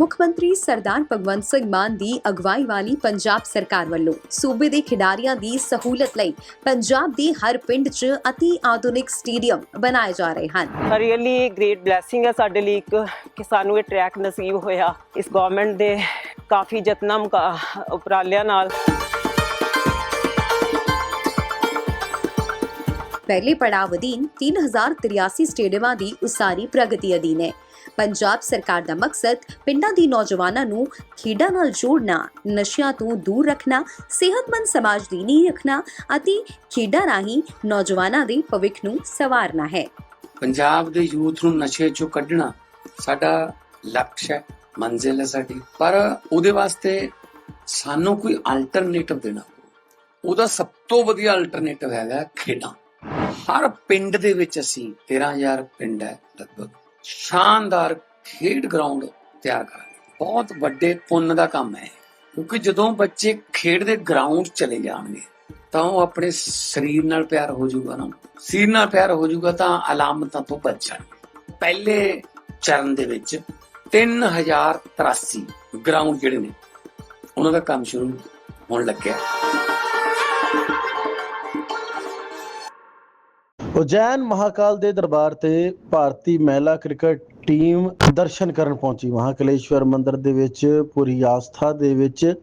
ਮੁੱਖ ਮੰਤਰੀ ਸਰਦਾਰ ਭਗਵੰਤ ਸਿੰਘ ਮਾਨ ਦੀ ਅਗਵਾਈ ਵਾਲੀ ਪੰਜਾਬ ਸਰਕਾਰ ਵੱਲੋਂ ਸੂਬੇ ਦੇ ਖਿਡਾਰੀਆਂ ਦੀ ਸਹੂਲਤ ਲਈ ਪੰਜਾਬ ਦੇ ਹਰ ਪਿੰਡ 'ਚ ਅਤੀ ਆਧੁਨਿਕ ਸਟੇਡੀਅਮ ਬਣਾਏ ਜਾ ਰਹੇ ਹਨ। ਰੀਅਲੀ ਗ੍ਰੇਟ ਬਲੇਸਿੰਗ ਹੈ ਸਾਡੇ ਲਈ ਇੱਕ ਕਿ ਸਾਨੂੰ ਇਹ ਟਰੈਕ ਨਸੀਬ ਹੋਇਆ। ਇਸ ਗਵਰਨਮੈਂਟ ਦੇ ਕਾਫੀ ਯਤਨਾਂ ਉਪਰਾਲਿਆਂ ਨਾਲ। ਪਹਿਲੇ ਪੜਾਅ ਅਧੀਨ 3083 ਸਟੇਡੀਅਮਾਂ ਦੀ ਉਸਾਰੀ ਪ੍ਰਗਤੀ ਅਧੀਨ ਹੈ। ਪੰਜਾਬ ਸਰਕਾਰ ਦਾ ਮਕਸਦ ਪਿੰਡਾਂ ਦੀ ਨੌਜਵਾਨਾਂ ਨੂੰ ਖੇਡਾਂ ਨਾਲ ਜੋੜਨਾ, ਨਸ਼ਿਆਂ ਤੋਂ ਦੂਰ ਰੱਖਣਾ, ਸਿਹਤਮੰਦ ਸਮਾਜ ਦੀ ਨੀਂਹ ਰੱਖਣਾ ਅਤੇ ਖੇਡਾਂ ਰਾਹੀਂ ਨੌਜਵਾਨਾਂ ਦੇ ਭਵਿੱਖ ਨੂੰ ਸੰਵਾਰਨਾ ਹੈ। ਪੰਜਾਬ ਦੇ ਯੂਥ ਨੂੰ ਨਸ਼ੇ ਚੋਂ ਕੱਢਣਾ ਸਾਡਾ ਲਕਸ਼ ਹੈ, ਮੰਜ਼ਿਲ ਹੈ ਸਾਡੀ। ਪਰ ਉਹਦੇ ਵਾਸਤੇ ਸਾਨੂੰ ਕੋਈ ਅਲਟਰਨੇਟਿਵ ਦੇਣਾ ਉਹਦਾ ਸਭ ਤੋਂ ਵਧੀਆ ਅਲਟਰਨੇਟਿਵ ਹੈਗਾ ਖੇਡਾਂ। ਹਰ ਪਿੰਡ ਦੇ ਵਿੱਚ ਅਸੀਂ 13000 ਪਿੰਡ ਹੈ ਲਗਭਗ। ਸ਼ਾਨਦਾਰ ਖੇਡ ਗਰਾਊਂਡ ਤਿਆਰ ਕਰਾਂਗੇ। ਬਹੁਤ ਵੱਡੇ ਪੁੰਨ ਦਾ ਕੰਮ ਹੈ ਕਿਉਂਕਿ ਜਦੋਂ ਬੱਚੇ ਖੇਡ ਦੇ ਗਰਾਊਂਡ ਚਲੇ ਜਾਣਗੇ, ਤਾਂ ਉਹ ਆਪਣੇ ਸਰੀਰ ਨਾਲ ਪਿਆਰ ਹੋ ਜਾਊਗਾ ਨਾ। ਸਰੀਰ ਨਾਲ ਪਿਆਰ ਹੋ ਜਾਊਗਾ ਤਾਂ ਅਲਾਮਤਾਂ ਤੋਂ ਬਚ ਜਾਣਗੇ। ਪਹਿਲੇ ਚਰਨ ਦੇ ਵਿੱਚ 3083 ਗਰਾਊਂਡ ਜਿਹੜੇ ਨੇ, ਉਹਨਾਂ ਦਾ ਕੰਮ ਸ਼ੁਰੂ ਹੋਣ ਲੱਗਿਆ। ਉਜੈਨ ਮਹਾਕਾਲ ਦੇ ਦਰਬਾਰ ਤੇ ਭਾਰਤੀ ਮਹਿਲਾ ਕ੍ਰਿਕਟ ਟੀਮ ਦਰਸ਼ਨ ਕਰਨ ਪਹੁੰਚੀ। ਮਹਾਕਲੇਸ਼ਵਰ ਮੰਦਿਰ ਦੇ ਵਿੱਚ, ਪੂਰੀ ਆਸਥਾ ਦੇ ਵਿੱਚ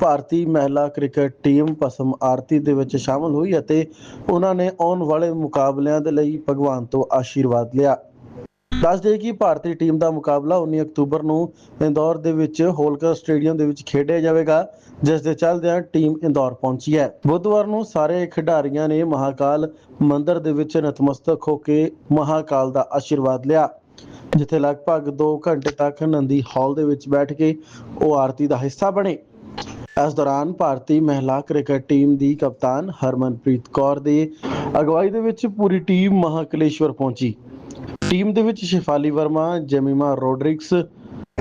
ਭਾਰਤੀ ਮਹਿਲਾ ਕ੍ਰਿਕਟ ਟੀਮ ਭਸਮ ਆਰਤੀ ਦੇ ਵਿੱਚ ਸ਼ਾਮਲ ਹੋਈ ਅਤੇ ਉਹਨਾਂ ਨੇ ਆਉਣ ਵਾਲੇ ਮੁਕਾਬਲਿਆਂ ਦੇ ਲਈ ਭਗਵਾਨ ਤੋਂ ਆਸ਼ੀਰਵਾਦ ਲਿਆ। ਦੱਸ ਦੇਈਏ ਕਿ ਭਾਰਤੀ ਟੀਮ ਦਾ ਮੁਕਾਬਲਾ 19 ਅਕਤੂਬਰ ਨੂੰ ਇੰਦੌਰ ਦੇ ਵਿੱਚ ਹੋਲਕਰ ਸਟੇਡੀਅਮ ਦੇ ਵਿੱਚ ਖੇਡਿਆ ਜਾਵੇਗਾ, ਜਿਸ ਦੇ ਚੱਲਦਿਆਂ ਟੀਮ ਇੰਦੌਰ ਪਹੁੰਚੀ ਹੈ। ਬੁੱਧਵਾਰ ਨੂੰ ਸਾਰੇ ਖਿਡਾਰੀਆਂ ਨੇ ਮਹਾਕਾਲ ਮੰਦਿਰ ਦੇ ਵਿੱਚ ਨਤਮਸਤਕ ਹੋ ਕੇ ਮਹਾਕਾਲ ਦਾ ਆਸ਼ੀਰਵਾਦ ਲਿਆ, ਜਿੱਥੇ ਲਗਭਗ 2 ਘੰਟੇ ਤੱਕ ਨੰਦੀ ਹਾਲ ਦੇ ਵਿੱਚ ਬੈਠ ਕੇ ਉਹ ਆਰਤੀ ਦਾ ਹਿੱਸਾ ਬਣੇ। ਇਸ ਦੌਰਾਨ ਭਾਰਤੀ ਮਹਿਲਾ ਕ੍ਰਿਕਟ ਟੀਮ ਦੀ ਕਪਤਾਨ ਹਰਮਨਪ੍ਰੀਤ ਕੌਰ ਦੇ ਅਗਵਾਈ ਦੇ ਵਿੱਚ ਪੂਰੀ ਟੀਮ ਮਹਾਕਲੇਸ਼ਵਰ ਪਹੁੰਚੀ। ਟੀਮ ਦੇ ਵਿੱਚ ਸ਼ਿਫਾਲੀ ਵਰਮਾ, ਜਮੀਮਾ ਰੋਡਰਿਕਸ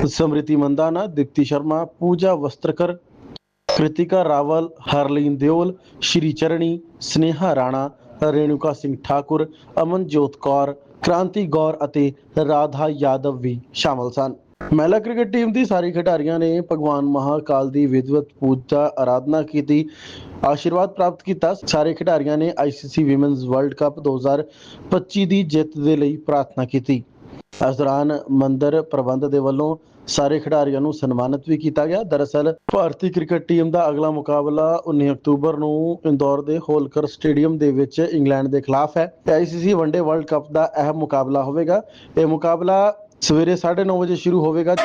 ਸਮ੍ਰਿਤੀ ਮੰਦਾਨਾ ਦੀਪਤੀ ਸ਼ਰਮਾ, ਪੂਜਾ ਵਸਤਰਕਰ, ਕ੍ਰਿਤਿਕਾ ਰਾਵਲ, ਹਰਲੀਨ ਦਿਓਲ, ਸ਼੍ਰੀ ਚਰਣੀ, ਸਨੇਹਾ ਰਾਣਾ, ਰੇਣੂਕਾ ਸਿੰਘ ਠਾਕੁਰ, ਅਮਨਜੋਤ ਕੌਰ, ਕ੍ਰਾਂਤੀ ਗੌਰ ਅਤੇ ਰਾਧਾ ਯਾਦਵ ਵੀ ਸ਼ਾਮਲ ਸਨ। ਮਹਿਲਾ ਕ੍ਰਿਕਟ ਟੀਮ ਦੀ ਸਾਰੀ ਖਿਡਾਰੀਆਂ ਨੇ ਭਗਵਾਨ ਮਹਾਕਾਲ ਦੀ ਵਿਦਵਤ ਪੂਜਾ ਆਰਾਧਨਾ ਕੀਤੀ, ਆਸ਼ੀਰਵਾਦ ਪ੍ਰਾਪਤ ਕੀਤਾ। ਸਾਰੇ ਖਿਡਾਰੀਆਂ ਨੇ ਆਈਸੀਸੀ ਵਿਮਨਸ ਵਰਲਡ ਕੱਪ 2025 ਦੀ ਜਿੱਤ ਦੇ ਲਈ ਪ੍ਰਾਰਥਨਾ ਕੀਤੀ। ਇਸ ਦੌਰਾਨ ਮੰਦਰ ਪ੍ਰਬੰਧ ਦੇ ਵੱਲੋਂ ਸਾਰੇ ਖਿਡਾਰੀਆਂ ਨੂੰ ਸਨਮਾਨਿਤ ਵੀ ਕੀਤਾ ਗਿਆ। ਦਰਅਸਲ, ਭਾਰਤੀ ਕ੍ਰਿਕਟ ਟੀਮ ਦਾ ਅਗਲਾ ਮੁਕਾਬਲਾ 19 ਅਕਤੂਬਰ ਨੂੰ ਇੰਦੌਰ ਦੇ ਹੋਲਕਰ ਸਟੇਡੀਅਮ ਦੇ ਵਿੱਚ ਇੰਗਲੈਂਡ ਦੇ ਖਿਲਾਫ ਹੈ। ICC one day world cup ਦਾ ਅਹਿਮ ਮੁਕਾਬਲਾ ਹੋਵੇਗਾ। ਇਹ ਮੁਕਾਬਲਾ ਸਵੇਰੇ 9:30 ਵਜੇ ਸ਼ੁਰੂ ਹੋਵੇਗਾ।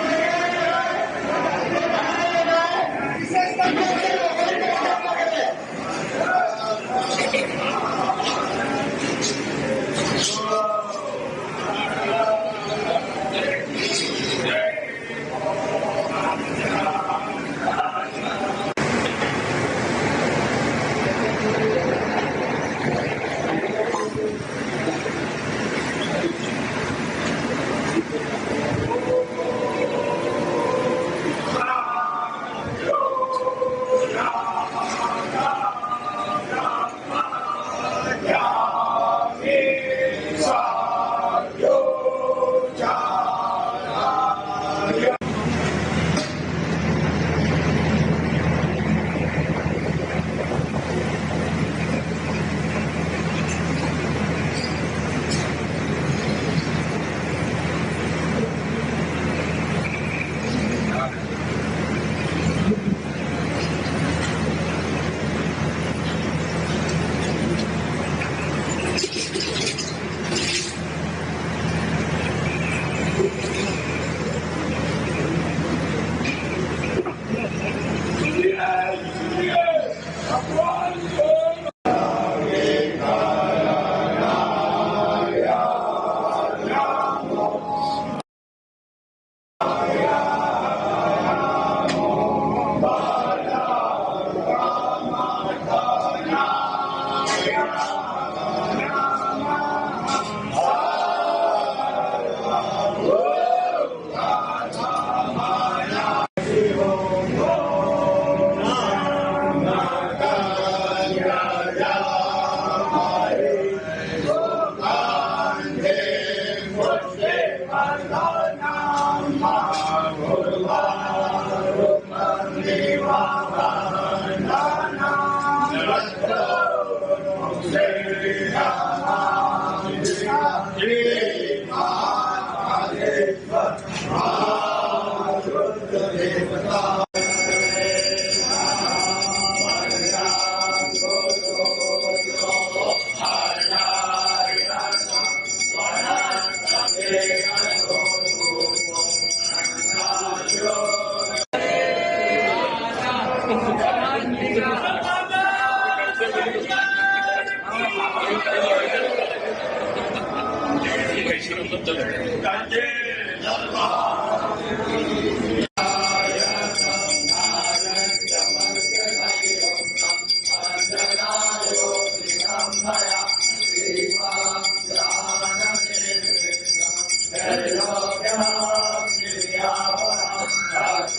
Viva la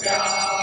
Yeah.